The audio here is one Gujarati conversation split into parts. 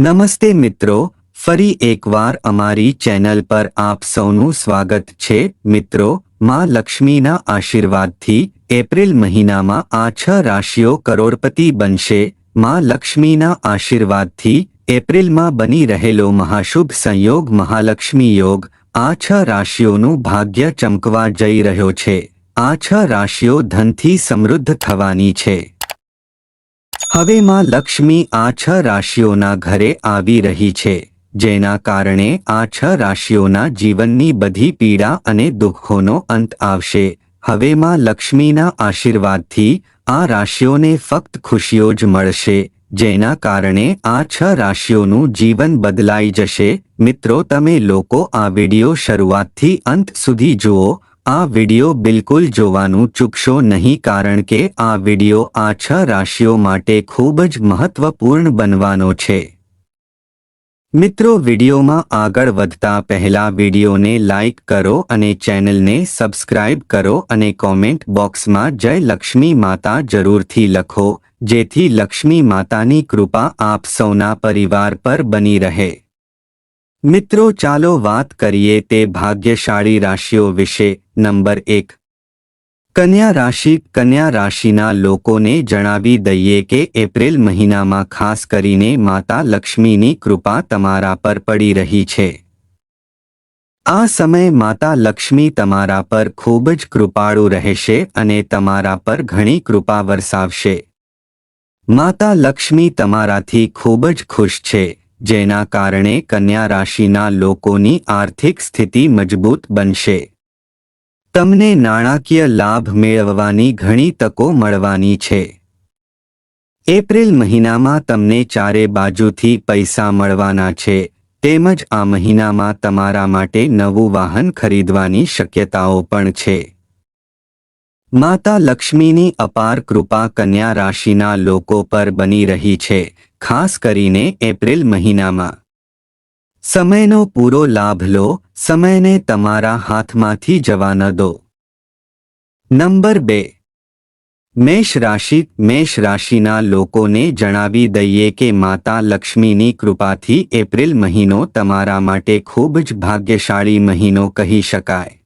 નમસ્તે મિત્રો, ફરી એકવાર અમારી ચેનલ પર આપ સૌનું સ્વાગત છે. મિત્રો, માં લક્ષ્મીના આશીર્વાદથી એપ્રિલ મહિનામાં આ છ રાશિઓ કરોડપતિ બનશે. માં લક્ષ્મીના આશીર્વાદથી એપ્રિલમાં બની રહેલો મહાશુભ સંયોગ, મહાલક્ષ્મી યોગ, આ છ રાશિઓનું ભાગ્ય ચમકવા જઈ રહ્યો છે. આ છ રાશિઓ ધનથી સમૃદ્ધ થવાની છે. હવે માં લક્ષ્મી આ છ રાશિઓના ઘરે આવી રહી છે, જેના કારણે આ છ રાશિઓના જીવનની બધી પીડા અને દુઃખોનો અંત આવશે. હવે માં લક્ષ્મીના આશીર્વાદથી આ રાશિઓને ફક્ત ખુશીઓ જ મળશે, જેના કારણે આ છ રાશિઓનું જીવન બદલાઈ જશે. મિત્રો, તમે લોકો આ વિડિયો શરૂઆતથી અંત સુધી જુઓ આ વિડિયો બિલકુલ જોવાનું ચૂકશો નહીં કારણ કે આ વિડિયો આ છ રાશિઓ માટે ખૂબ જ મહત્વપૂર્ણ બનવાનો છે. મિત્રો વિડિયોમાં આગળ વધતા પહેલા વિડિયોને લાઇક કરો અને ચેનલને સબસ્ક્રાઇબ કરો અને કોમેન્ટ બોક્સમાં જય લક્ષ્મી માતા જરૂરથી લખો, જેથી લક્ષ્મી માતાની કૃપા આપ સૌના પરિવાર પર બની રહે. મિત્રો, ચાલો વાત કરીએ તે ભાગ્યશાળી રાશિઓ વિશે. નંબર એક. કન્યા રાશિ કન્યા રાશિના લોકોને જણાવી દઈએ કે એપ્રિલ મહિનામાં ખાસ કરીને માતા લક્ષ્મીની કૃપા તમારા પર પડી રહી છે. આ સમય માતા લક્ષ્મી તમારા પર ખૂબ જ કૃપાળુ રહેશે અને તમારા પર ઘણી કૃપા વરસાવશે. માતા લક્ષ્મી તમારાથી ખૂબ જ ખુશ છે. જેના કારણે કન્યા રાશિના લોકોની આર્થિક સ્થિતિ મજબૂત બનશે. તમને નાણાકીય લાભ મેળવવાની ઘણી તકો મળવાની છે. એપ્રિલ મહિનામાં તમને ચારે બાજુથી પૈસા મળવાના છે, તેમજ આ મહિનામાં તમારા માટે નવું વાહન ખરીદવાની શક્યતાઓ પણ છે. માતા લક્ષ્મીની અપાર કૃપા કન્યા રાશિના લોકો પર બની રહી છે ખાસ કરીને એપ્રિલ મહિનામાં. સમયનો પૂરો લાભ લો, સમયને તમારા હાથમાંથી જવા ન દો. નંબર બે. મેષ રાશિ, મેષ રાશિના લોકોને જણાવી દઈએ કે માતા લક્ષ્મીની કૃપાથી એપ્રિલ મહિનો તમારા માટે ખૂબ જ ભાગ્યશાળી મહિનો કહી શકાય.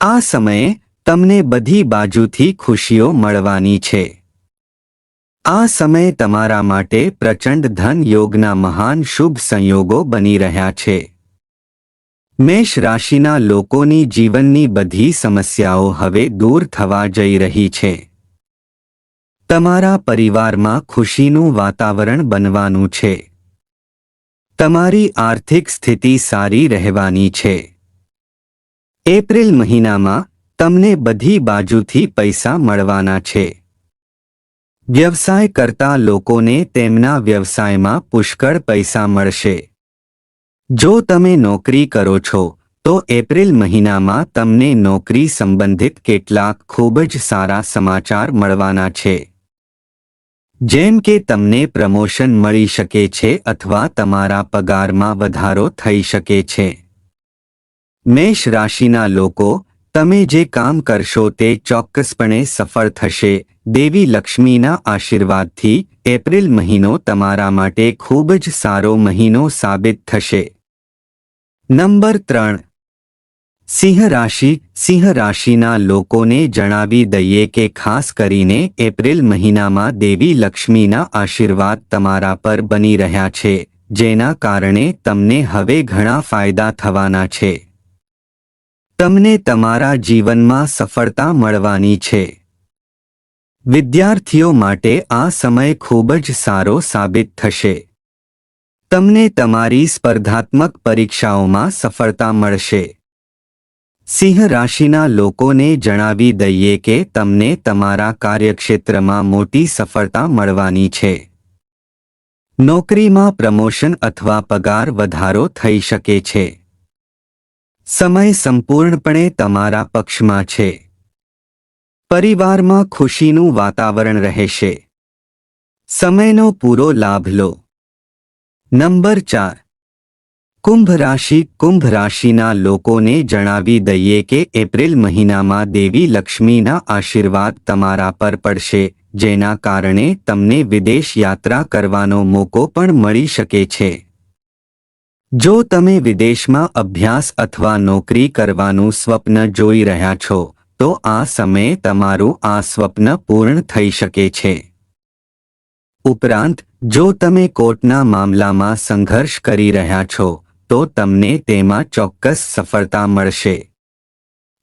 આ સમયે તમને બધી બાજુથી ખુશીઓ મળવાની છે. આ સમય તમારા માટે પ્રચંડ ધન યોગના મહાન શુભ સંયોગો બની રહ્યા છે. મેષ રાશિના લોકોની જીવનની બધી સમસ્યાઓ હવે દૂર થવા જઈ રહી છે. તમારા પરિવારમાં ખુશીનું વાતાવરણ બનવાનું છે. તમારી આર્થિક સ્થિતિ સારી રહેવાની છે. એપ્રિલ મહિનામાં તમને બધી બાજુથી પૈસા મળવાના છે. વ્યવસાય કરતા લોકોને તેમના વ્યવસાયમાં પુષ્કળ પૈસા મળશે. જો તમે નોકરી કરો છો, તો એપ્રિલ મહિનામાં તમને નોકરી સંબંધિત કેટલાક ખૂબ જ સારા સમાચાર મળવાના છે. જેમ કે તમને પ્રમોશન મળી શકે છે અથવા તમારા પગારમાં વધારો થઈ શકે છે. મેષ રાશિના લોકો, તમે જે કામ કરશો તે ચોક્કસપણે સફળ થશે દેવી લક્ષ્મીના આશીર્વાદથી એપ્રિલ મહિનો તમારા માટે ખૂબ જ સારો મહિનો સાબિત થશે. નંબર ત્રણ. સિંહ રાશિ. સિંહ રાશિના લોકોને જણાવી દઈએ કે ખાસ કરીને એપ્રિલ મહિનામાં દેવી લક્ષ્મીના આશીર્વાદ તમારા પર બની રહ્યા છે, જેના કારણે તમને હવે ઘણા ફાયદા થવાના છે. તમને તમારા જીવનમાં સફળતા મળવાની છે. વિદ્યાર્થીઓ માટે આ સમય ખૂબ જ સારો સાબિત થશે. તમને તમારી સ્પર્ધાત્મક પરીક્ષાઓમાં સફળતા મળશે. સિંહ રાશિના લોકોને જણાવી દઈએ કે તમને તમારા કાર્યક્ષેત્રમાં મોટી સફળતા મળવાની છે. નોકરીમાં પ્રમોશન અથવા પગાર વધારો થઈ શકે છે. સમય સંપૂર્ણપણે તમારા પક્ષમાં છે. પરિવારમાં ખુશીનું વાતાવરણ રહેશે. સમયનો પૂરો લાભ લો. નંબર ચાર. કુંભ રાશિ કુંભ રાશિના લોકોને જણાવી દઈએ કે એપ્રિલ મહિનામાં દેવી લક્ષ્મીના આશીર્વાદ તમારા પર પડશે, જેના કારણે તમને વિદેશ યાત્રા કરવાનો મોકો પણ મળી શકે છે. જો તમે વિદેશમાં અભ્યાસ અથવા નોકરી કરવાનું સ્વપ્ન જોઈ રહ્યા છો તો આ સમયે તમારું આ સ્વપ્ન પૂર્ણ થઈ શકે છે. ઉપરાંત, જો તમે કોર્ટના મામલામાં સંઘર્ષ કરી રહ્યા છો, તો તમને તેમાં ચોક્કસ સફળતા મળશે.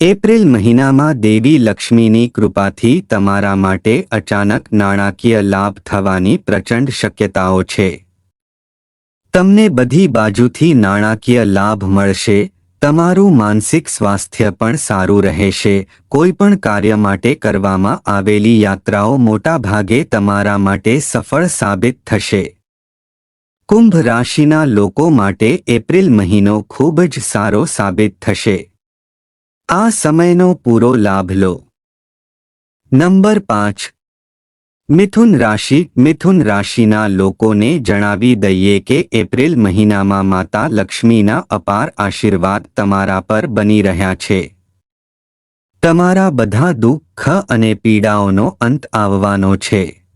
એપ્રિલ મહિનામાં દેવી લક્ષ્મીની કૃપાથી તમારા માટે અચાનક નાણાકીય લાભ થવાની પ્રચંડ શક્યતાઓ છે. તમને બધી બાજુથી નાણાકીય લાભ મળશે તમારું માનસિક સ્વાસ્થ્ય પણ સારું રહેશે. કોઈ પણ કાર્ય માટે કરવામાં આવેલી યાત્રાઓ મોટા ભાગે તમારા માટે સફળ સાબિત થશે. કુંભ રાશિના લોકો માટે એપ્રિલ મહિનો ખૂબ જ સારો સાબિત થશે. આ સમયનો પૂરો લાભ લો. નંબર પાંચ. મિથુન રાશિ, મિથુન રાશિના લોકોને જણાવી દઈએ કે એપ્રિલ મહિનામાં માતા લક્ષ્મીના અપાર આશીર્વાદ તમારા પર બની રહ્યા છે. તમારા બધા દુઃખ અને પીડાઓનો અંત આવવાનો છે.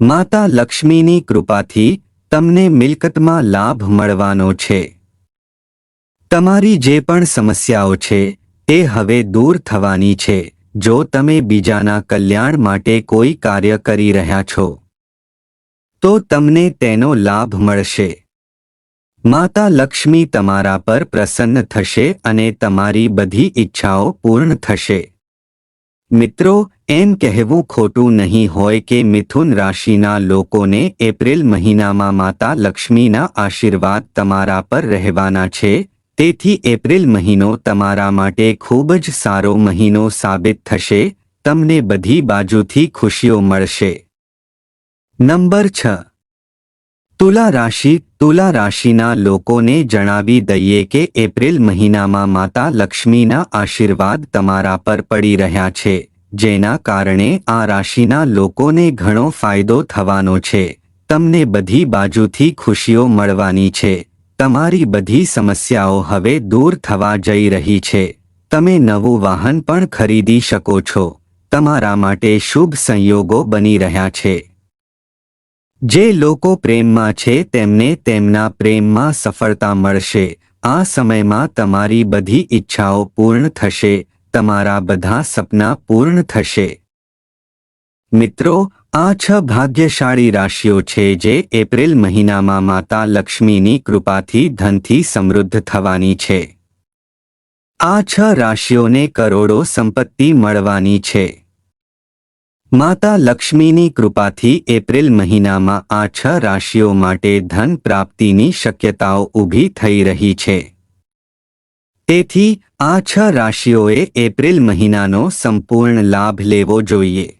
માતા લક્ષ્મીની કૃપાથી તમને મિલકતમાં લાભ મળવાનો છે. તમારી જે પણ સમસ્યાઓ છે તે હવે દૂર થવાની છે. જો તમે બીજાના કલ્યાણ માટે કોઈ કાર્ય કરી રહ્યા છો, તો તમને તેનો લાભ મળશે. માતા લક્ષ્મી તમારા પર પ્રસન્ન થશે અને તમારી બધી ઈચ્છાઓ પૂર્ણ થશે. મિત્રો, એમ કહેવું ખોટું નહીં હોય કે મિથુન રાશિના લોકોને એપ્રિલ મહિનામાં માતા લક્ષ્મીના આશીર્વાદ તમારા પર રહેવાના છે તેથી એપ્રિલ મહિનો તમારા માટે ખૂબ જ સારો મહિનો સાબિત થશે, તમને બધી બાજુથી ખુશીઓ મળશે. નંબર છ. તુલા રાશિ, તુલા રાશિના લોકોને જણાવી દઈએ કે એપ્રિલ મહિનામાં માતા લક્ષ્મીના આશીર્વાદ તમારા પર પડી રહ્યા છે, જેના કારણે આ રાશિના લોકોને ઘણો ફાયદો થવાનો છે, તમને બધી બાજુથી ખુશીઓ મળવાની છે. તમારી બધી સમસ્યાઓ હવે દૂર થવા જઈ રહી છે. તમે નવું વાહન પણ ખરીદી શકો છો. તમારા માટે શુભ સંયોગો બની રહ્યા છે. જે લોકો પ્રેમમાં છે તેમને તેમના પ્રેમમાં સફળતા મળશે. આ સમયમાં તમારી બધી ઈચ્છાઓ પૂર્ણ થશે. તમારા બધા સપના પૂર્ણ થશે. મિત્રો આ છ ભાગ્યશાળી રાશિઓ છે જે એપ્રિલ મહિનામાં માતા લક્ષ્મીની કૃપાથી ધનથી સમૃદ્ધ થવાની છે. આ છ રાશિઓને કરોડો સંપત્તિ મળવાની છે. માતા લક્ષ્મીની કૃપાથી એપ્રિલ મહિનામાં આ છ રાશિઓ માટે ધન પ્રાપ્તિની શક્યતાઓ ઊભી થઈ રહી છે. તેથી, આ છ રાશિઓએ એપ્રિલ મહિનાનો સંપૂર્ણ લાભ લેવો જોઈએ.